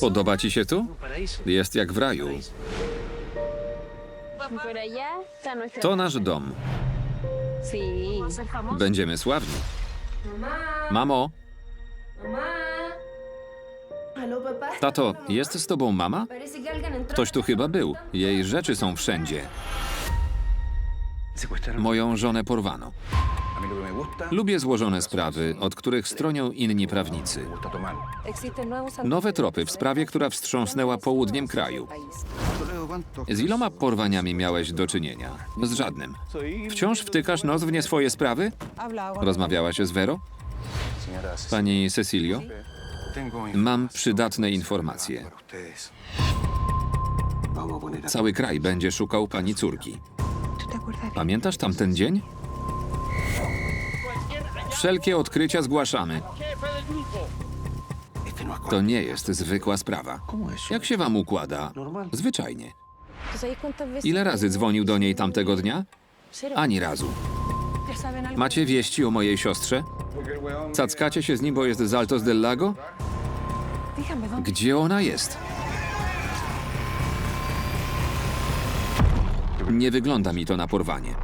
Podoba ci się tu? Jest jak w raju. To nasz dom. Będziemy sławni. Mamo, tato, jest z tobą mama? Ktoś tu chyba był. Jej rzeczy są wszędzie. Moją żonę porwano. Lubię złożone sprawy, od których stronią inni prawnicy. Nowe tropy w sprawie, która wstrząsnęła południem kraju. Z iloma porwaniami miałeś do czynienia? Z żadnym. Wciąż wtykasz nos w nie swoje sprawy? Rozmawiałaś z Vero? Pani Cecilio? Mam przydatne informacje. Cały kraj będzie szukał pani córki. Pamiętasz tamten dzień? Wszelkie odkrycia zgłaszamy. To nie jest zwykła sprawa. Jak się wam układa? Zwyczajnie. Ile razy dzwonił do niej tamtego dnia? Ani razu. Macie wieści o mojej siostrze? Cackacie się z nim, bo jest z Altos del Lago? Gdzie ona jest? Nie wygląda mi to na porwanie.